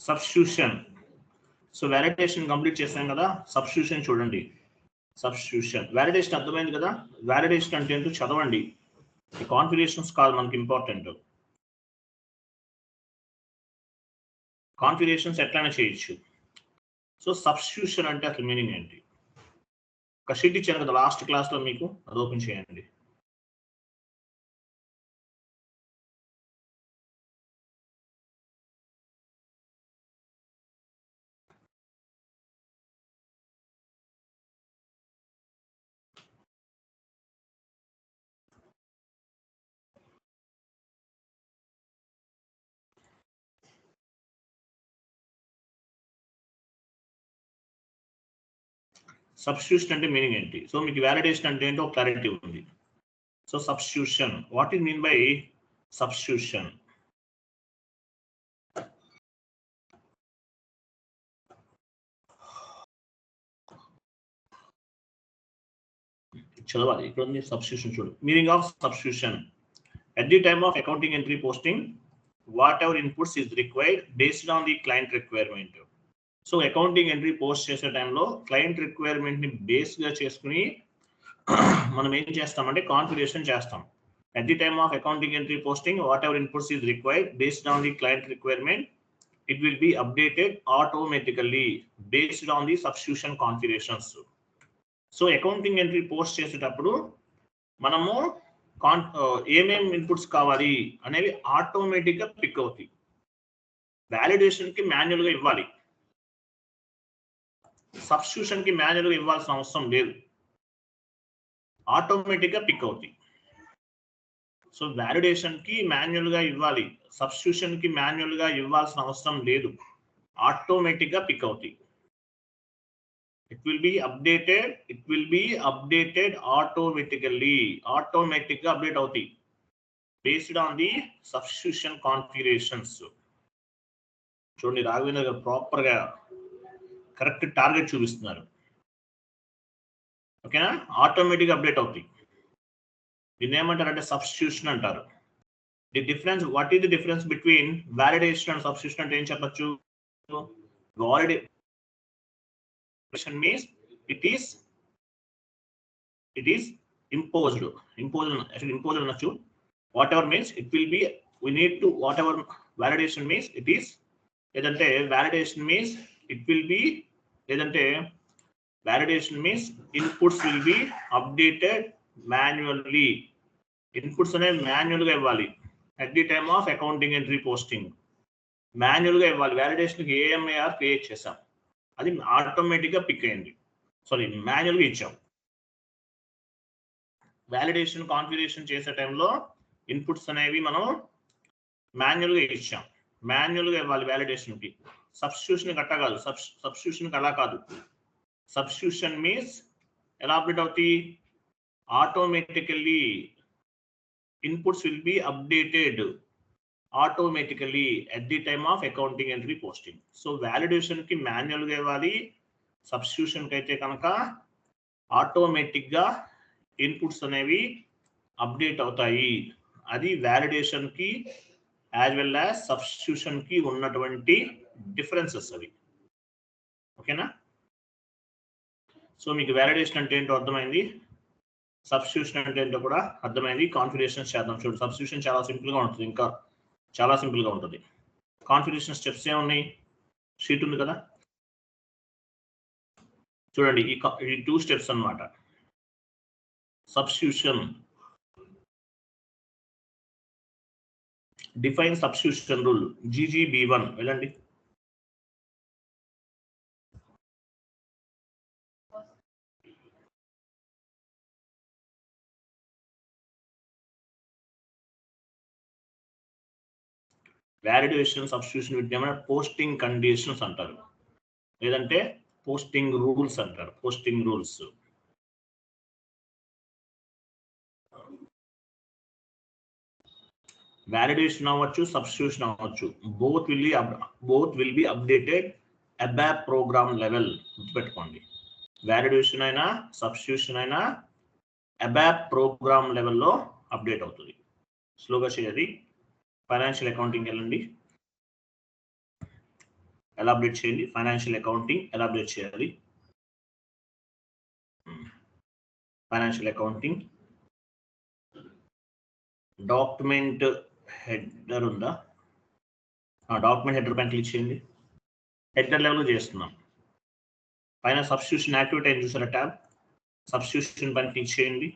Substitution so validation complete చేసాం కదా. Substitution చూడండి. సబ్స్టిట్యూషన్ వ్యాలిడేషన్ అర్థమైంది కదా? వ్యాలిడేషన్ అంటే ఏంటో చదవండి. కాన్ఫిగరేషన్స్ కాదు మనకి ఇంపార్టెంట్ కాన్ఫిగరేషన్స్ ఎట్లయినా చేయొచ్చు. సో సబ్స్టిట్యూషన్ అంటే అసలు మీనింగ్ ఏంటి? ఒక షీట్ ఇచ్చాను కదా లాస్ట్ క్లాస్లో మీకు అది ఓపెన్ చేయండి. సబ్స్టిట్యూషన్ అంటే మీనింగ్ ఏంటి? సో మీకు వ్యాలిడేషన్ అంటే ఏంటో క్లారిటీ ఉంది. So substitution what we mean by substitution చదవాలి. ఇక్కడ ఉంది సబ్స్టిట్యూషన్ చూడు. Meaning of substitution at the time of accounting entry posting whatever inputs is required based on the client requirement so accounting entry post చేసే టైంలో client రిక్వైర్మెంట్ని బేస్గా చేసుకుని మనం ఏం చేస్తామంటే కాన్ఫిగరేషన్ చేస్తాం. At the time of accounting entry posting whatever inputs is required based on the client requirement it will be updated automatically based on the substitution configurations so accounting entry post చేసేటప్పుడు మనము కాన్ ఏమేమి inputs కావాలి అనేవి ఆటోమేటిక్గా pick అవుతాయి. వ్యాలిడేషన్కి మాన్యువల్గా ఇవ్వాలి. సబ్స్టిట్యూషన్కి manual ఇవ్వాల్సిన అవసరం లేదు. ఆటోమేటిక్గా పిక్ అవుతాయి సో వ్యాలిడేషన్కి మాన్యువల్గా ఇవ్వాలి. సబ్స్టిట్యూషన్కి మాన్యువల్గా ఇవ్వాల్సిన అవసరం లేదు. ఆటోమేటిక్గా పిక్ అవుతాయి it will be updated it will be updated automatically ఆటోమేటిక్గా అప్డేట్ అవుతాయి based on the substitution configurations చూడండి రాఘవేంద్ర గారు ప్రాపర్గా కరెక్ట్ టార్గెట్ చూపిస్తున్నారు. ఓకేనా? ఆటోమేటిక్ అప్డేట్ అవుతాయి దీన్ని ఏమంటారు అంటే సబ్స్టిట్యూషన్ అంటారు. The difference what is the difference between validation and substitution అంటే ఏం చెప్పచ్చు? Validation means it is it is imposed. Impose actual impose అనొచ్చు. Whatever means it will be we need to whatever validation means it is లేదంటే validation means it will be లేదంటే validation means inputs will be updated manually inputs అనేవి మాన్యువల్గా ఇవ్వాలి. At the time of accounting entry posting మాన్యువల్గా ఇవ్వాలి. వ్యాలిడేషన్కి ఏఎంఐఆర్ create చేసాం అది ఆటోమేటిక్గా పిక్ అయింది. సారీ మాన్యువల్గా ఇచ్చాం. వ్యాలిడేషన్ కాన్ఫిగరేషన్ చేసే టైంలో ఇన్పుట్స్ అనేవి మనం మాన్యువల్గా ఇచ్చాం. మాన్యువల్గా ఇవ్వాలి వ్యాలిడేషన్కి సబ్స్టిట్యూషన్ గట్టా కాదు. సబ్స్టిట్యూషన్ అలా కాదు. సబ్స్టిట్యూషన్ మీన్స్ ఎలా అప్డేట్ అవుతాయి automatically inputs will be updated automatically at the time of accounting entry posting so వ్యాలిడేషన్కి మాన్యువల్గా ఇవ్వాలి. సబ్స్టిట్యూషన్కి అయితే కనుక ఆటోమేటిక్గా ఇన్పుట్స్ అనేవి అప్డేట్ అవుతాయి. అది వ్యాలిడేషన్కి యాజ్ వెల్ యాజ్ సబ్స్టిట్యూషన్కి ఉన్నటువంటి డిఫరెన్సెస్ అవి. ఓకేనా? సో మీకు వ్యాలిడేషన్ అంటే ఏంటో అర్థమైంది? సబ్స్టిట్యూషన్ అంటే ఏంటో కూడా అర్థమైంది. కాన్ఫిగరేషన్ చేద్దాం. చూడు సబ్స్టిట్యూషన్ చాలా సింపుల్గా ఉంటుంది. ఇంకా చాలా సింపుల్గా ఉంటుంది. కాన్ఫిగరేషన్ స్టెప్స్ ఏమున్నాయి? షీట్ ఉంది కదా? చూడండి ఈ ఈ టూ స్టెప్స్ అన్నమాట. Substitution define substitution rule GGB one వెళ్ళండి. వ్యాలిడేషన్ సబ్స్టిట్యూషన్ వీటిని ఏమైనా పోస్టింగ్ కండిషన్స్ అంటారు. లేదంటే పోస్టింగ్ రూల్స్ అంటారు. పోస్టింగ్ రూల్స్ వ్యాలిడేషన్ అవ్వచ్చు సబ్స్టిట్యూషన్ అవ్వచ్చు. Both will be both will be updated ABAP program level గుర్తుపెట్టుకోండి. వ్యాలిడేషన్ అయినా సబ్స్టిట్యూషన్ అయినా అబ్యాప్ ప్రోగ్రామ్ లెవెల్లో అప్డేట్ అవుతుంది. స్లోగా చేయాలి. ఫైనాన్షియల్ అకౌంటింగ్ వెళ్ళండి ఎలాబరేట్ చేయండి. ఫైనాన్షియల్ అకౌంటింగ్ ఎలాబరేట్ చేయాలి. ఫైనాన్షియల్ అకౌంటింగ్ డాక్యుమెంట్ హెడర్ ఉందా? డాక్యుమెంట్ హెడర్ పైన క్లిక్ చేయండి. హెడర్ లెవెల్ చేస్తున్నాం. పైన సబ్స్టిట్యూషన్ యాక్టివిటీ అని చూసారా ట్యాబ్ సబ్స్టిట్యూషన్ పైన క్లిక్ చేయండి.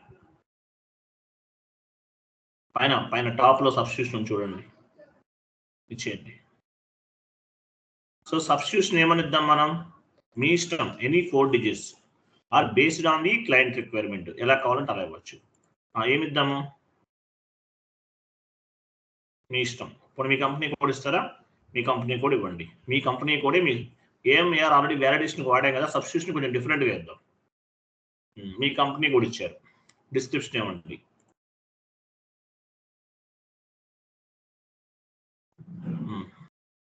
పైన పైన టాప్లో సబ్స్టిట్యూషన్ చూడండి. ఇచ్చేయండి. సో సబ్స్టిట్యూషన్ ఏమనిద్దాం మనం? మీ ఇష్టం any four digits or based on the client requirement ఎలా కావాలంటే అలా ఇవ్వచ్చు. ఏమిద్దాము? ఇద్దాము మీ ఇష్టం. ఇప్పుడు మీ కంపెనీ కోడ్ ఇస్తారా? మీ కంపెనీ కోడ్ ఇవ్వండి. మీ కంపెనీ కోడే మీ ఏఎంఆర్ ఆల్రెడీ వ్యాలిడేషన్ వాడాం కదా సబ్స్టిట్యూషన్ కొంచెం డిఫరెంట్గా ఇద్దాం మీ కంపెనీ కూడా ఇచ్చారు. డిస్క్రిప్షన్ ఏమండి?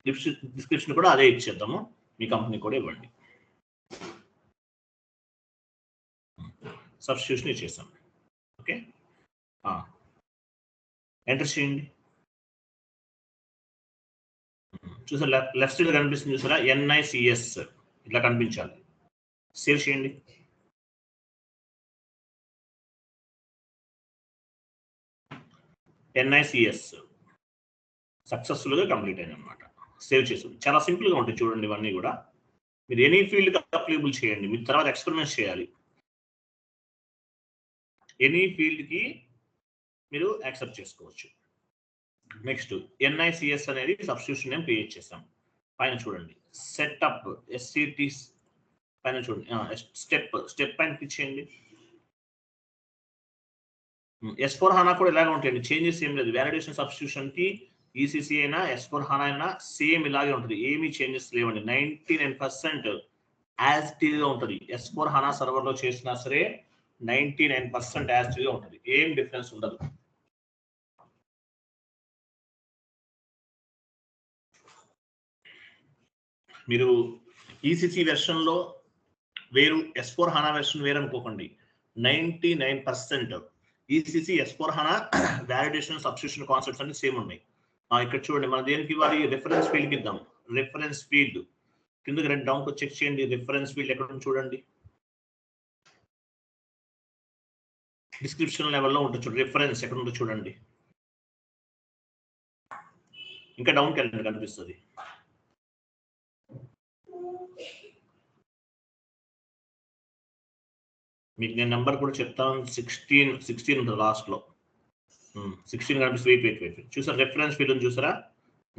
డిస్క్రిప్షన్ కూడా అదే ఇచ్చేద్దాము. మీ కంపెనీ కూడా ఇవ్వండి. సబ్స్టిట్యూషన్ ఇచ్చేసాం ఓకే ఎంటర్ చేయండి. చూసారా లెఫ్ట్ సైడ్ కనిపిస్తుంది చూసారా? ఎన్ఐసిఎస్ ఇట్లా కనిపించాలి. సేవ్ చేయండి. ఎన్ఐసిఎస్ సక్సెస్ఫుల్గా కంప్లీట్ అయింది అనమాట సేవ్ చేస్తుంది. చాలా సింపుల్గా ఉంటుంది ఉంటాయి చూడండి ఇవన్నీ కూడా. మీరు ఎనీ ఫీల్డ్ అప్లికబుల్ చేయండి. మీరు తర్వాత ఎక్స్పెరిమెంట్స్ చేయాలి. ఎనీ ఫీల్డ్కి మీరు యాక్సెప్ట్ చేసుకోవచ్చు. నెక్స్ట్ ఎన్ఐసిఎస్ అనేది సబ్స్టిట్యూషన్ నేమ్ క్రియేట్ చేసాం పైన చూడండి. సెటప్ ఎస్సిటి పైన చూడండి. స్టెప్ స్టెప్ పైన క్లిక్ చేయండి. ఎస్ ఫోర్ హానా కూడా ఇలాగ ఉంటాయండి. చేంజెస్ ఏం లేదు. వ్యాలిడేషన్ సబ్స్టిట్యూషన్కి ఈసీసీ అయినా ఎస్ ఫోర్ హానా అయినా సేమ్ ఇలాగే ఉంటుంది. ఏమీ చేంజెస్ లేవండి. నైన్టీ నైన్ పర్సెంట్ యాజ్ టీగా ఉంటుంది. ఎస్ ఫోర్ హానా సర్వర్లో చేసినా సరే నైన్టీ నైన్ పర్సెంట్ యాజ్ టీగా ఉంటుంది. ఏం డిఫరెన్స్ ఉండదు. మీరు ఈసీసీ వెర్షన్లో వేరు ఎస్ ఫోర్ హానా వెర్షన్ వేరు అనుకోకండి. Ninety nine percent ECC S four HANA validation subscription concepts అన్ని సేమ్ ఉన్నాయి. ఇక్కడ చూడండి మన దేనికి ఇవ్వాలి? రిఫరెన్స్ ఫీల్డ్కి ఇద్దాం. రిఫరెన్స్ ఫీల్డ్ కిందకి రెండు డౌన్కి చెక్ చేయండి. రిఫరెన్స్ ఫీల్డ్ ఎక్కడ చూడండి. డిస్క్రిప్షన్ లెవెల్లో ఉంటుంది చూడండి రిఫరెన్స్ ఎక్కడ ఉందో చూడండి. ఇంకా డౌన్కి వెళ్ళండి కనిపిస్తుంది. మీకు నేను నెంబర్ కూడా చెప్తాను. సిక్స్టీన్ సిక్స్టీన్ ఉంటుంది లాస్ట్లో సిక్స్టీన్ కనిపిస్తుంది వెయిట్ వెయిట్ వెయిట్ చూసారా రిఫరెన్స్ ఫీల్డ్ ఉంది చూసారా?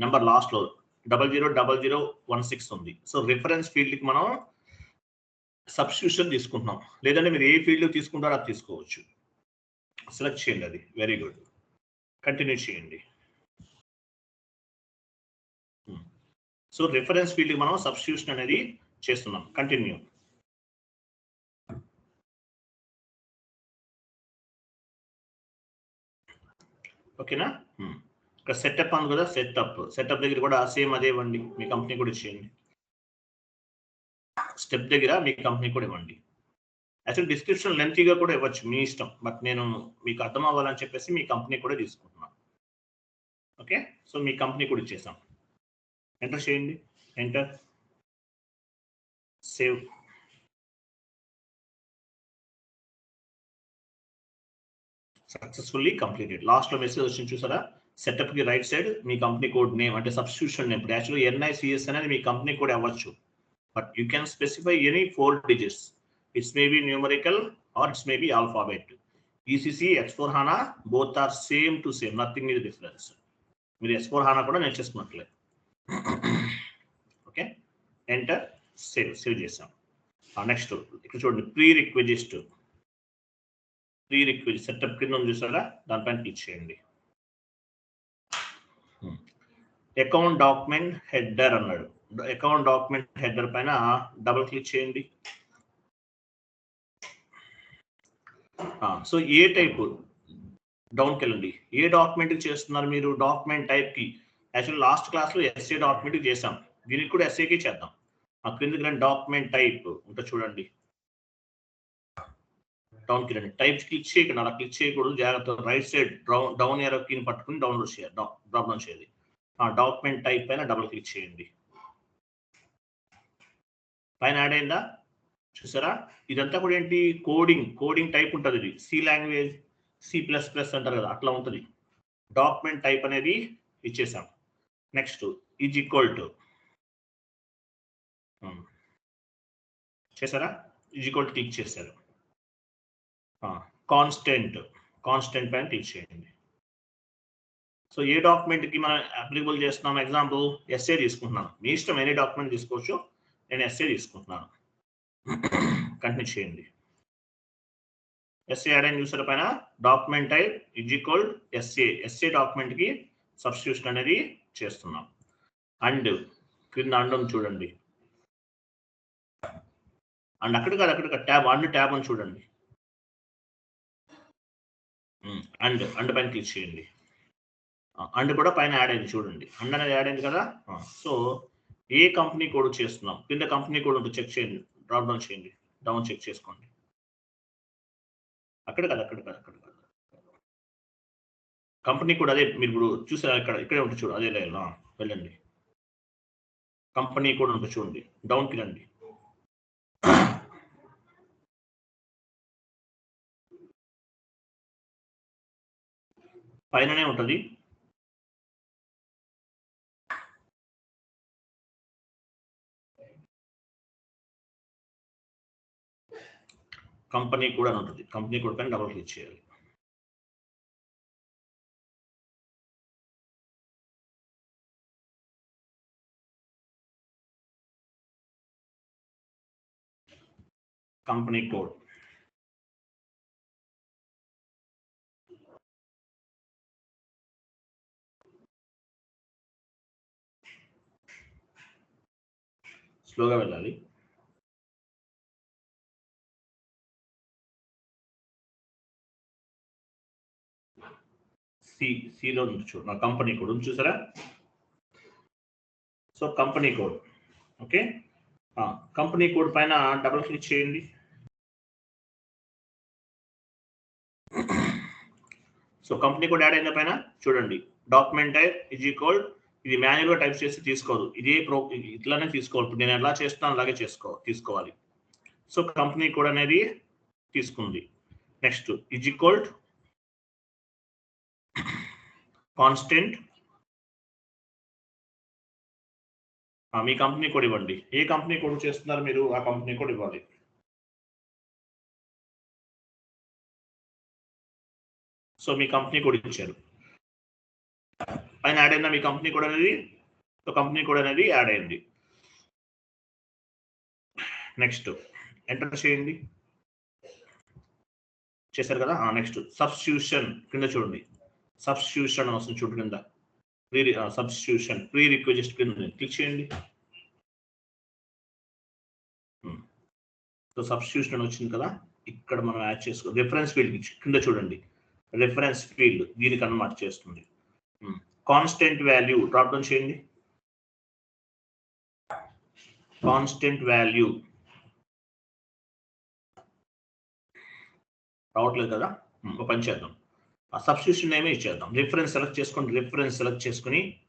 నెంబర్ లాస్ట్లో double zero double zero one six ఉంది. సో రిఫరెన్స్ ఫీల్డ్కి మనం సబ్స్క్రిప్షన్ తీసుకుంటున్నాం. లేదంటే మీరు ఏ ఫీల్డ్ తీసుకుంటారో అది తీసుకోవచ్చు. సెలెక్ట్ చేయండి అది. వెరీ గుడ్ కంటిన్యూ చేయండి. సో రిఫరెన్స్ ఫీల్డ్కి మనం సబ్స్టిట్యూషన్ అనేది చేస్తున్నాం. కంటిన్యూ ఓకేనా. ఇక్కడ సెటప్ ఉంది కదా సెటప్ సెటప్ దగ్గర కూడా సేమ్ అదే ఇవ్వండి. మీ కంపెనీ కూడా ఇచ్చేయండి స్టెప్ దగ్గర మీ కంపెనీ కూడా ఇవ్వండి. యాక్చువల్ డిస్క్రిప్షన్ లెంతీగా కూడా ఇవ్వచ్చు మీ ఇష్టం. బట్ నేను మీకు అర్థం అవ్వాలని చెప్పేసి మీ కంపెనీ కూడా తీసుకుంటున్నాను. ఓకే? సో మీ కంపెనీ కూడా ఇచ్చేసాం. ఎంటర్ చేయండి. ఎంటర్ సేవ్ సక్సెస్ఫుల్లీ కంప్లీటెడ్ లాస్ట్లో మెసేజ్ వచ్చింది చూసారా? సెటప్కి రైట్ సైడ్ మీ కంపెనీ కోడ్ నేమ్ అంటే సబ్స్టిట్యూషన్ నేమ్ ఇప్పుడు యాక్చువల్గా ఎన్ఐసిఎస్ అనేది మీ కంపెనీ కోడ్ అవ్వచ్చు. But you can specify any four digits it's maybe numerical or it's maybe alphabet ECC X four HANA both are same to same nothing is difference మీరు S four HANA కూడా నేర్చేసుకున్నట్లే okay enter save save చేసాం next ఇక్కడ చూడండి. Prerequisite pre request setup కింద ఉంది చూసారా? దానిపైన క్లిక్ చేయండి. అకౌంట్ డాక్యుమెంట్ హెడర్ అన్నాడు. అకౌంట్ డాక్యుమెంట్ హెడర్ పైన డబుల్ క్లిక్ చేయండి. సో ఏ టైప్ డౌన్కి వెళ్ళండి ఏ డాక్యుమెంట్ చేస్తున్నారు మీరు? డాక్యుమెంట్ టైప్కి. యాక్చువల్ లాస్ట్ క్లాస్లో ఎస్ఏ డాక్యుమెంట్ చేసాం దీనికి కూడా ఎస్ఏకి చేద్దాం. ఆ క్రిందికి రండి డాక్యుమెంట్ టైప్ ఉంటుంది చూడండి. డౌన్కి రండి. టైప్ క్లిక్ చేయకండి. అలా క్లిక్ చేయకూడదు. జాగ్రత్త right side down down arrow కీని పట్టుకుని డౌన్లోడ్ చేయాలి. డ్రాప్ డౌన్ చేయాలి. ఆ డాక్యుమెంట్ టైప్ పైన డబుల్ క్లిక్ చేయండి. పైన యాడ్ అయిందా? చూసారా? ఇదంతా కూడా ఏంటి? కోడింగ్ కోడింగ్ టైప్ ఉంటుంది ఇది. C language C plus plus అంటారు కదా అట్లా ఉంటుంది. డాక్యుమెంట్ టైప్ అనేది ఇచ్చేసాం. నెక్స్ట్ ఈజ్ ఈక్వల్ టు చేశారా? ఈజ్ ఈక్వల్ టు క్లిక్ చేశారు. కాన్స్టెంట్ కాన్స్టెంట్ పైన టిక్ చేయండి. సో ఏ డాక్యుమెంట్కి మనం అప్లికబుల్ చేస్తున్నాం? ఎగ్జాంపుల్ ఎస్ఏ తీసుకుంటున్నాను. మీ ఇష్టం ఎనీ డాక్యుమెంట్ తీసుకోవచ్చు? నేను ఎస్ఏ తీసుకుంటున్నాను. కంటిన్యూ చేయండి. ఎస్ఏ యాడ్ అయిన యూసర్ పైన document type is equal SA SA డాక్యుమెంట్కి substitution అనేది చేస్తున్నాం. అండ్ క్రింద అండం చూడండి. అండ్ అక్కడ కాదు అక్కడ ట్యాబ్ అండ్ ట్యాబ్ అని చూడండి. అండ్ అండ్ పైన క్లిక్ చేయండి. అండ్ కూడా పైన యాడ్ అయింది చూడండి. అండ్ అనేది యాడ్ అయింది కదా? సో ఏ కంపెనీ కోడ్ చేస్తున్నాం? కింద కంపెనీ కోడ్ ఉంటుంది చెక్ చేయండి. డ్రాప్ డౌన్ చేయండి. డౌన్ చెక్ చేసుకోండి. అక్కడ కాదు అక్కడ కాదు అక్కడ కాదు. కంపెనీ కూడా అదే మీరు ఇప్పుడు చూసారా ఇక్కడ? ఇక్కడే ఉంటుంది చూడు అదే లైన్ వెళ్ళండి. కంపెనీ కూడా ఉంటుంది చూడండి. డౌన్కి రండి. పైననే ఉంటుంది. కంపెనీ కూడా ఉంటుంది. కంపెనీ కూడా పైన డబుల్ క్లిక్ చేయాలి. Company code. స్లోగా వెళ్ళాలి. సి సిలో చూడు నా కంపెనీ కోడ్. ఉంది చూసారా? So company code. Okay? Company code పైన డబుల్ క్లిక్ చేయండి. సో కంపెనీ కోడ్ యాడ్ అయిన పైన చూడండి. డాక్యుమెంట్ టైప్ ఇజ్ ఈక్వల్ ఇది మాన్యువల్గా టైప్ చేసి తీసుకోదు. ఇదే ప్రో ఇట్లానే తీసుకోవాలి. ఇప్పుడు నేను ఎలా చేస్తున్నాను అలాగే చేసుకో తీసుకోవాలి. సో కంపెనీ కోడ్ అనేది తీసుకుంది. నెక్స్ట్ ఇజ్ ఈక్వల్ కాన్స్టెంట్ మీ కంపెనీ కోడ్ ఇవ్వండి. ఏ కంపెనీ కోడ్ చేస్తున్నారు మీరు ఆ కంపెనీ కోడ్ ఇవ్వాలి. సో మీ కంపెనీ కోడ్ ఇచ్చారు. పైన యాడ్ అయిన మీ కంపెనీ కూడా అనేది? సో కంపెనీ కూడా అనేది యాడ్ అయింది. నెక్స్ట్ ఎంటర్ చేయండి. చేశారు కదా? నెక్స్ట్ సబ్స్టిట్యూషన్ కింద చూడండి. సబ్స్టిట్యూషన్ వస్తుంది చూడు కింద ప్రీ సబ్స్టిట్యూషన్ ప్రీ రిక్వెస్ట్ కింద క్లిక్ చేయండి. Hmm. సో సబ్స్టిట్యూషన్ వచ్చింది కదా? ఇక్కడ మనం యాడ్ చేసుకో రిఫరెన్స్ ఫీల్డ్ కింద చూడండి. రిఫరెన్స్ ఫీల్డ్ దీనికి అన్నమాట చేస్తుంది. కాన్స్టెంట్ వాల్యూ డ్రాప్ డౌన్ చేయండి. Constant value. రావట్లేదు కదా? ఒక పని చేద్దాం. ఆ సబ్స్టిట్యూషన్ నేమే ఇచ్చేద్దాం. రిఫరెన్స్ సెలెక్ట్ చేసుకోండి. రిఫరెన్స్ సెలెక్ట్ చేసుకుని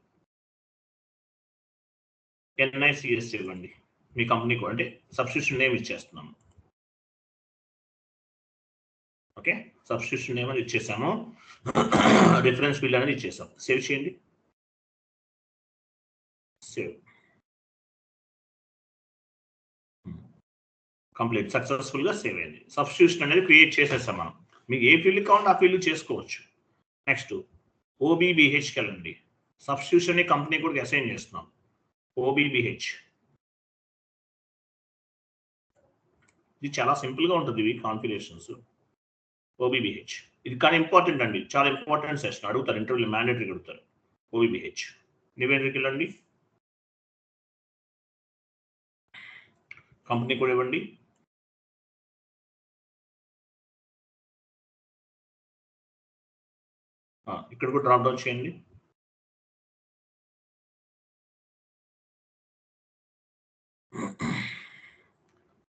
ఎన్ఐసిఎస్ ఇవ్వండి. మీ కంపెనీకి అంటే సబ్స్టిట్యూషన్ నేమ్ ఇచ్చేస్తున్నాము. ఓకే? సబ్స్టిట్యూషన్ నేమ్ అని ఇచ్చేసాము. రిఫరెన్స్ బిల్ అనేది ఇచ్చేసాం. సేవ్ చేయండి. సేవ్ కంప్లీట్ సక్సెస్ఫుల్గా సేవ్ అయింది. సబ్స్టిట్యూషన్ అనేది క్రియేట్ చేసేస్తాం మనం. మీకు ఏ ఫీల్డ్ కావాలంటే ఆ ఫీల్డ్ చేసుకోవచ్చు. నెక్స్ట్ ఓబీబీహెచ్కి వెళ్ళండి సబ్స్టిట్యూషన్ కంపెనీ కూడా అసైన్ చేస్తున్నాం. ఓబీబీహెచ్ ఇది చాలా సింపుల్గా ఉంటుంది ఇవి కాన్ఫిగరేషన్స్ ఓబీబీహెచ్ ఇది కానీ ఇంపార్టెంట్ అండి. చాలా ఇంపార్టెంట్ సెషన్ అడుగుతారు ఇంటర్వ్యూలో మ్యాండేటరీ అడుగుతారు. ఓబీబీహెచ్ నివేదికకి వెళ్ళండి కంపెనీ కూడా ఇవ్వండి. ఇక్కడ కూడా డ్రాప్ డౌన్ చేయండి.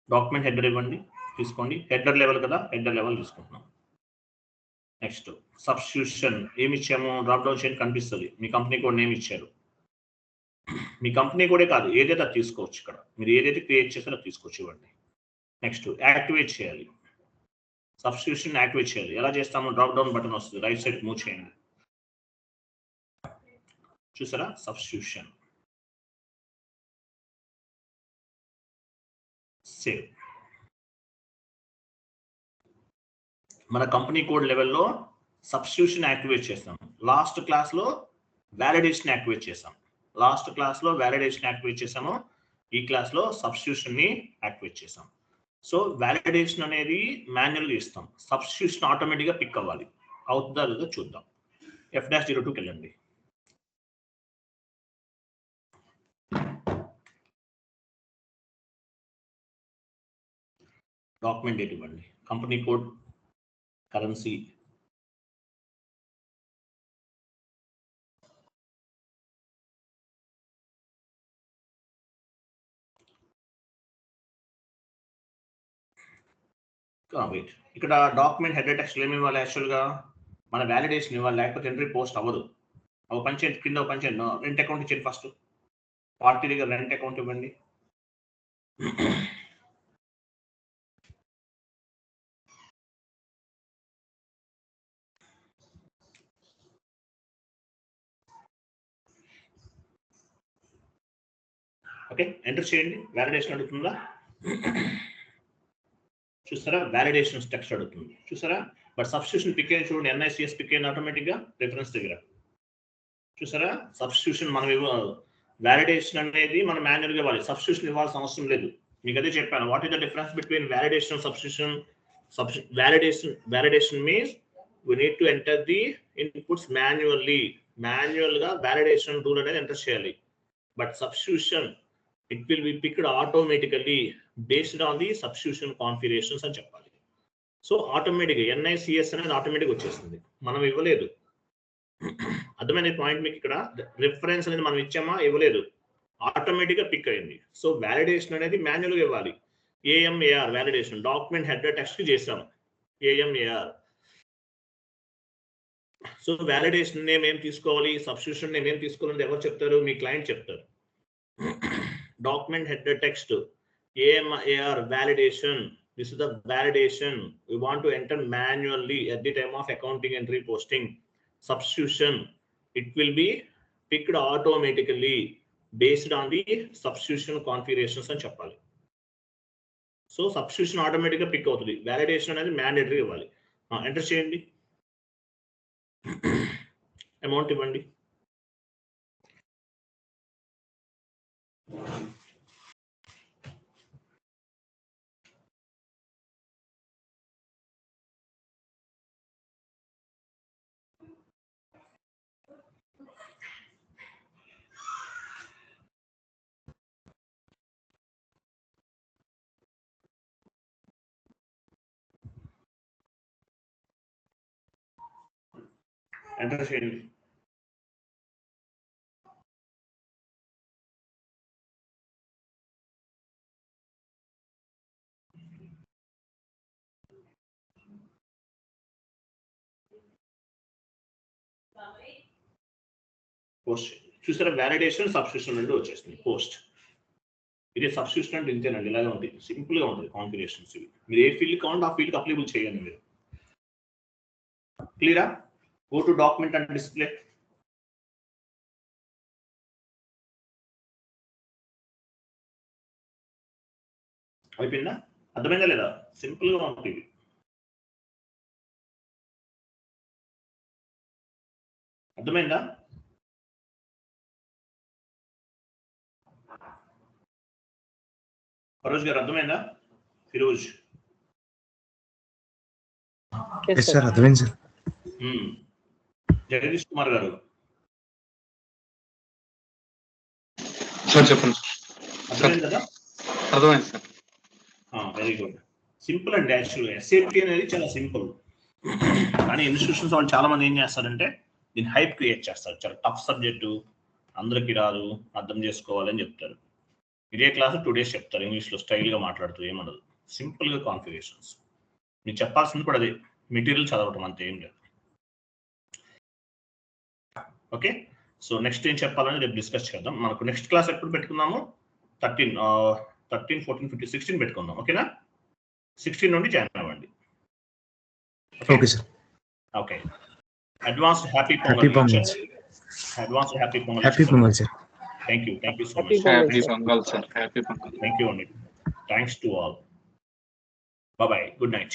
డాక్యుమెంట్ హెడర్ ఇవ్వండి. తీసుకోండి. హెడర్ లెవెల్ కదా? హెడర్ లెవెల్ తీసుకుంటున్నాం. నెక్స్ట్ సబ్స్టిట్యూషన్ ఏమి ఇచ్చాము? డ్రాప్ డౌన్ షీట్ కనిపిస్తుంది. మీ కంపెనీ కూడా నేమ్ ఇచ్చారు. మీ కంపెనీ కూడా కాదు ఏదైతే తీసుకోవచ్చు ఇక్కడ. మీరు ఏదైతే క్రియేట్ చేస్తారో అది తీసుకోవచ్చు ఇవ్వండి. నెక్స్ట్ యాక్టివేట్ చేయాలి. సబ్స్క్రిప్షన్ యాక్టివేట్ చేయాలి. ఎలా చేస్తాము? డ్రాప్ డౌన్ బటన్ వస్తుంది. రైట్ సైడ్ మూవ్ చేయండి. చూసారా? సబ్స్టిట్యూషన్ సేవ్ మన కంపెనీ కోడ్ లెవెల్లో సబ్స్టిట్యూషన్ యాక్టివేట్ చేస్తాం. లాస్ట్ క్లాస్లో వ్యాలిడేషన్ యాక్టివేట్ చేసాం లాస్ట్ క్లాస్లో వ్యాలిడేషన్ యాక్టివేట్ చేసాము ఈ క్లాస్లో సబ్స్టిట్యూషన్ని యాక్టివేట్ చేసాం సో వ్యాలిడేషన్ అనేది మాన్యువల్గా ఇస్తాం. సబ్స్టిట్యూషన్ ఆటోమేటిక్గా పిక్ అవ్వాలి. అవుతుందా లేదో చూద్దాం. ఎఫ్ డాష్ జీరో టూకి వెళ్ళండి. డాక్యుమెంట్ ఇవ్వండి. Company code currency. వెయిట్ ఇక్కడ డాక్యుమెంట్ హెడ్ టెక్స్ట్ ఏమి ఇవ్వాలి యాక్చువల్గా మన వ్యాలిడేషన్ ఇవ్వాలి లేకపోతే ఎంట్రీ పోస్ట్ అవ్వదు. ఒక పని కింద ఒక పని రెంట్ అకౌంట్ ఇచ్చేయండి ఫస్ట్ పార్టీ దగ్గర రెంట్ అకౌంట్ ఇవ్వండి. ఓకే ఎంటర్ చేయండి. వ్యాలిడేషన్ అడుగుతుందా? చూసారా వ్యాలిడేషన్ టెక్స్ట్ అడుగుతుంది. చూసారా బట్ సబ్స్టిట్యూషన్ పిక్ అయిన చూడండి ఎన్ఐసిఎస్ పిక్ అయిన ఆటోమేటిక్గా రిఫరెన్స్ దగ్గర. చూసారా సబ్స్టిట్యూషన్ మనం ఇవ్వ వ్యాలిడేషన్ అనేది మనం మాన్యువల్గా ఇవ్వాలి. సబ్స్టిట్యూషన్ ఇవ్వాల్సిన అవసరం లేదు. మీకు అదే చెప్పాను. What is the difference between validation substitution validation validation means we need to enter the inputs manually మాన్యువల్గా వ్యాలిడేషన్ రూల్ అనేది ఎంటర్ చేయాలి. But substitution it will be picked automatically based on the substitution configurations అని చెప్పాలి. So ఆటోమేటిక్గా ఎన్ఐసిఎస్ అనేది automatic వచ్చేస్తుంది. మనం ఇవ్వలేదు. అర్థమైన పాయింట్ మీకు ఇక్కడ? రిఫరెన్స్ అనేది మనం ఇచ్చామా? ఇవ్వలేదు. ఆటోమేటిక్గా పిక్ అయింది. సో వ్యాలిడేషన్ అనేది మాన్యువల్గా ఇవ్వాలి. AMAR validation document head text చేసాం ఏఎంఏఆర్ సో వ్యాలిడేషన్ నేమ్ ఏం తీసుకోవాలి? సబ్స్టిట్యూషన్ నేమ్ ఏం తీసుకోవాలని ఎవరు చెప్తారు? మీ క్లయింట్ చెప్తారు. Document header text AMAR validation. This is the validation. We want to enter manually at the time of accounting entry posting. Substitution. It will be picked automatically based on the substitution configurations అని చెప్పాలి so substitution ఆటోమేటిక్గా pick అవుతుంది validation అనేది mandatory ఇవ్వాలి enter చేయండి amount ఇవ్వండి enter post చూసారా? Validation subscription నుండి వచ్చేసింది పోస్ట్ ఇది సబ్స్క్రిప్షన్ అంటే ఇంతేనండి. ఇలాగే ఉంది సింపుల్గా ఉంటుంది కాన్ఫిగరేషన్స్ ఇవి. మీరు ఏ ఫీల్డ్ కావాలంటే ఆ ఫీల్డ్ అప్లైబుల్ చేయండి మీరు. క్లియరా go to document and display అయిపోయిందా? అర్థమైందా లేదా? సింపుల్గా ఉంటుంది ఇది. అర్థమైందా? ఫరోజ్ గారు అర్థమైందా? ఫిరోజ్. ఎస్ సార్ అర్థమైంది సార్. జగదీష్ కుమార్ గారు. సార్ చెప్పండి సార్ అర్థమైంది కదా? అర్థమైంది సార్ వెరీ గుడ్ సింపుల్ అండి యాక్చువల్గా ఎస్ఏపి అనేది చాలా సింపుల్ కానీ ఇన్స్టిట్యూషన్స్ వాళ్ళు చాలా మంది ఏం చేస్తారంటే దీన్ని హైప్ క్రియేట్ చేస్తారు. చాలా టఫ్ సబ్జెక్టు అందరికీ రాదు అర్థం చేసుకోవాలని చెప్తారు. ఇదే క్లాస్ టూ డేస్ చెప్తారు ఇంగ్లీష్లో స్టైల్గా మాట్లాడుతూ ఏమనదు. సింపుల్గా కాన్ఫిగరేషన్స్. మీకు చెప్పాల్సింది కూడా అదే. మెటీరియల్ చదవటం అంతే ఏం లేదు. ఓకే? సో నెక్స్ట్ ఏం చెప్పాలని రేపు డిస్కస్ చేద్దాం. మనకు నెక్స్ట్ క్లాస్ ఎప్పుడు పెట్టుకుందాము? Thirteen thirteen fourteen fifteen sixteen పెట్టుకుందాం. ఓకేనా? సిక్స్టీన్ నుండి జాయిన్ అవ్వండి. Okay? Sir. Okay. Advance happy happy Pongal advance happy Pongal happy Pongal sir. Thank you. Thank you so Happy much. Happy Pongal, sir. Happy Pongal. Thank you, Anil. Thanks to all. Bye-bye. Good night.